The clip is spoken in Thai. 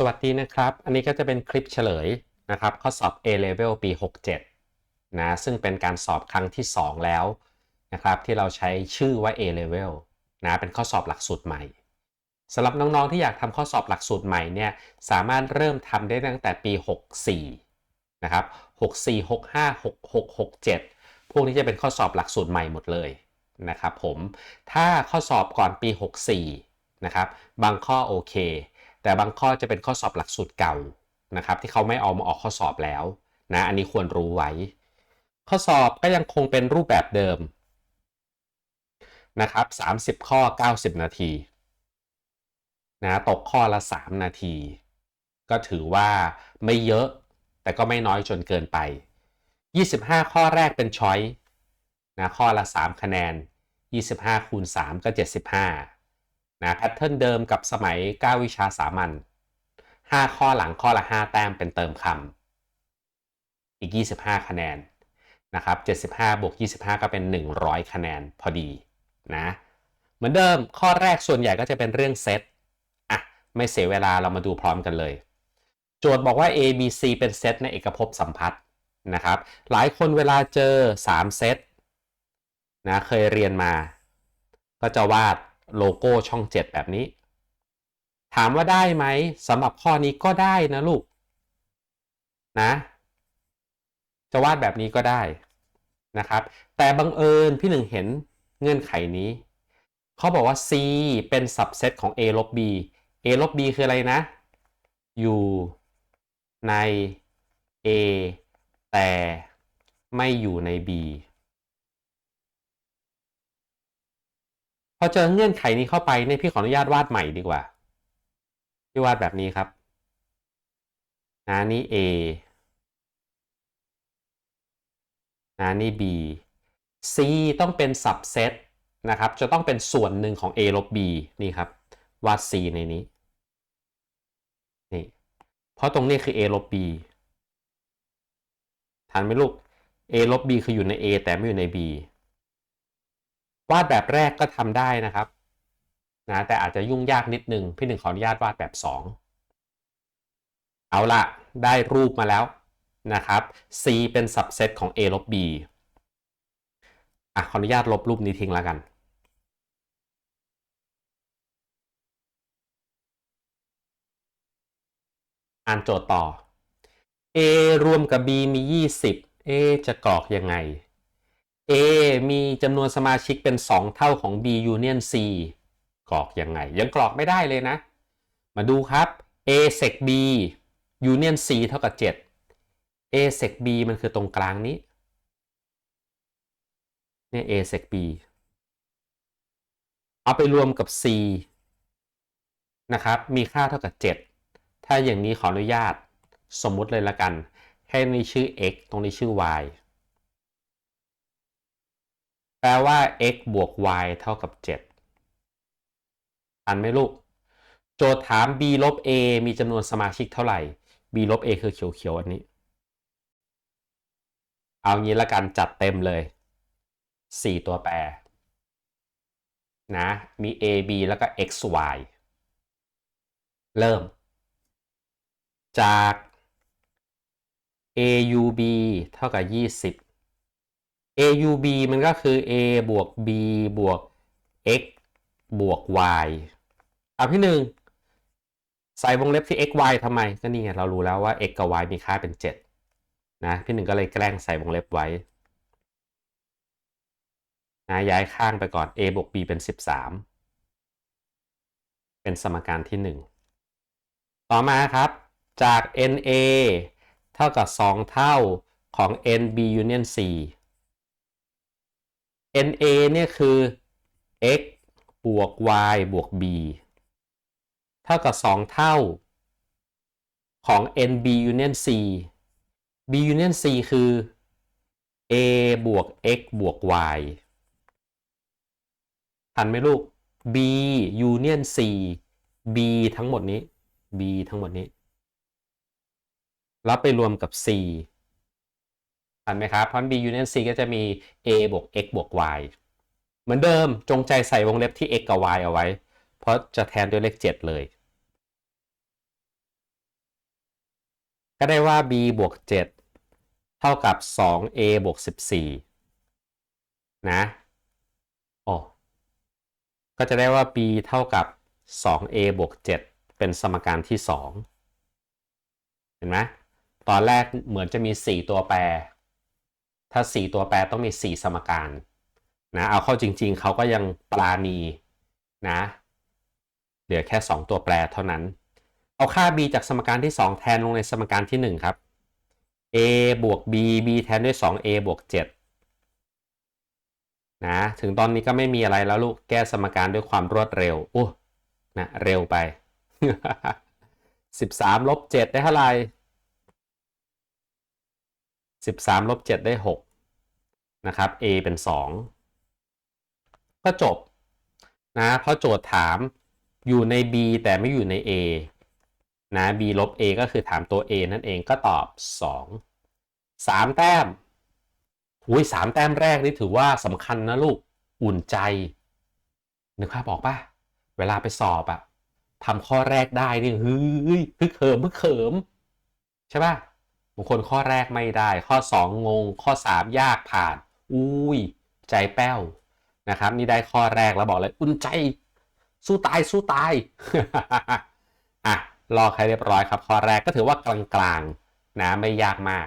สวัสดีนะครับ อันนี้ก็จะเป็นคลิปเฉลยนะครับ ข้อสอบ A Level ปี 67 นะ ซึ่งเป็นการสอบครั้งที่ 2 แล้วนะครับ ที่เราใช้ชื่อว่า A Level นะ เป็นข้อสอบหลักสูตรใหม่สำหรับน้องๆที่อยากทำข้อสอบหลักสูตรใหม่เนี่ย สามารถเริ่มทำได้ตั้งแต่ปี 64 นะครับ 64 65 66 67 พวกนี้จะเป็นข้อสอบหลักสูตรใหม่หมดเลยนะครับผม ถ้าข้อสอบก่อนปี 64 นะครับ บางข้อโอเค แต่บางข้อจะเป็นข้อสอบหลักสูตรเก่านะครับ ที่เขาไม่เอามาออกข้อสอบแล้วนะอันนี้ควรรู้ไว้ ข้อสอบก็ยังคงเป็นรูปแบบเดิมนะครับ30 ข้อ 90 นาทีนะตกข้อละ 3 นาที ก็ถือว่าไม่เยอะแต่ก็ไม่น้อยจนเกินไป 25 ข้อแรกเป็นช้อยนะข้อละ 3 คะแนน 25คูณ3ก็ 75 นะแพทเทิร์นเดิมกับสมัย 9 วิชาสามัญ5 ข้อหลังข้อละ 5 แต้มเป็นเติมคำอีก 25 คะแนนนะครับ75บวก25 ก็เป็น 100 คะแนนพอดีนะเหมือนเดิมข้อแรกส่วนใหญ่ก็จะเป็นเรื่องเซตอะไม่เสียเวลาเรามาดูพร้อมกันเลย โจทย์บอกว่า A B C เป็นเซตในเอกภพสัมพัทธ์นะครับหลายคนเวลาเจอ 3 เซตนะเคยเรียนมา ก็จะวาด โลโก้ช่อง 7 แบบนี้ ถามว่าได้ไหมสำหรับข้อนี้ก็ได้นะลูก นะ จะวาดแบบนี้ก็ได้นะครับ แต่บังเอิญพี่หนึ่งเห็นเงื่อนไขนี้ เขาบอกว่า C เป็น subset ของ A ลบ B A ลบ B คืออะไรนะ อยู่ใน A แต่ไม่อยู่ใน B พอเจอเงื่อนไขนี้เข้าไปเนี่ยพี่ขออนุญาตวาดใหม่ดีกว่า พี่วาดแบบนี้ครับนะนี่ A นะนี่ B C ต้องเป็น subset นะครับ จะต้องเป็นส่วนหนึ่งของ A ลบ B นี่ครับ วาด C ในนี้ นี่ เพราะตรงนี้คือ A ลบ B ทันไหมลูก A ลบ B คืออยู่ใน A แต่ไม่อยู่ใน B วาดแบบแรกก็ทำได้นะครับนะแต่อาจจะยุ่งยากนิดนึงพี่หนึ่งขออนุญาตวาดแบบ 2 เอาละได้รูปมาแล้วนะครับ C เป็น subset ของ A ลบ B อะขออนุญาตลบรูปนี้ทิ้งแล้วกัน อ่านโจทย์ต่อ A รวมกับ B มี 20 A จะกรอกยังไง A มีจำนวนสมาชิกเป็น 2 เท่าของ B union C กรอกยังไง ยังกรอกไม่ได้เลยนะ มาดูครับ A sec B union C เท่ากับ 7 A sec B มันคือตรงกลางนี้เนี่ย A sec B เอาไปรวมกับ C นะครับ มีค่าเท่ากับ 7 ถ้าอย่างนี้ขออนุญาตสมมุติเลยละกัน ให้นี้ชื่อ x ตรงนี้ชื่อ y แปลว่า x บวก y เท่ากับ7อันไหมลูก โจทย์ถาม b ลบ a มีจำนวนสมาชิกเท่าไหร่ b ลบ a คือเขียวๆอันนี้ เอางี้ละกันจัดเต็มเลย 4 ตัวแปร นะ มี a b แล้วก็ x y เริ่ม จาก aub เท่ากับ 20 aub มันก็คือ a บวก b บวก x บวก y อะพี่หนึ่งใส่วงเล็บที่ x y ทำไม ก็นี่ไงเรารู้แล้วว่า x กับ y มีค่าเป็น 7 นะ พี่หนึ่งก็เลยแกล้งใส่วงเล็บไว้นะย้ายข้างไปก่อน a บวก b เป็น 13 เป็นสมการที่ 1 ต่อมาครับ จาก na เท่ากับ 2 เท่าของ nb union c na เนี่ยคือ x บวก y บวก b เท่ากับ 2 เท่าของ nb union c b union c คือ a บวก x บวก y ทันไหมลูก b union c b ทั้งหมดนี้ b ทั้งหมดนี้ แล้วไปรวมกับ c ทันไหมครับเพราะ b union c ก็จะมี a บวก x บวก y เหมือนเดิมจงใจใส่วงเล็บที่ x กับ y เอาไว้ เพราะจะแทนด้วยเลข 7 เลย ก็ได้ว่า b บวก 7 เท่ากับ 2a บวก 14 นะโอ้ก็จะได้ว่า b เท่ากับ 2a บวก 7 เป็นสมการที่ 2 เห็นไหมตอนแรกเหมือนจะมี 4 ตัวแปร ถ้า 4 ตัวแปรต้องมี 4 สมการนะเอาเข้าจริง ๆ เขาก็ยังปราณีนะเหลือแค่ 2 ตัวแปรเท่านั้น เอาค่า b จากสมการที่ 2 แทนลงในสมการที่ 1 ครับ a บวก b b แทนด้วย 2a บวก7นะถึงตอนนี้ก็ไม่มีอะไรแล้วลูกแก้สมการด้วยความรวดเร็วโอ้นะเร็วไป 13ลบ7ได้เท่าไหร่ 13ลบ7ได้6นะครับ a เป็น 2 ก็จบนะเพราะโจทย์ถามอยู่ใน b แต่ไม่อยู่ใน a นะ b ลบ a ก็คือถามตัว a นั่นเองก็ตอบ 2 3 แต้มอุ้ยสามแต้มแรกนี่ถือว่าสำคัญนะลูกอุ่นใจนึกภาพออกปะเวลาไปสอบอะทำข้อแรกได้นี่เฮ้ยฮึกเขิมฮึกเขิมใช่ปะ บางคนข้อแรกไม่ได้ ข้อ 2 งง ข้อ 3 ยากผ่าน อุ้ย ใจแป้วนะครับ นี่ได้ข้อแรกแล้วบอกเลยอุ่นใจ สู้ตายสู้ตายอะรอใครเรียบร้อยครับ ข้อแรกก็ถือว่ากลางๆนะไม่ยากมาก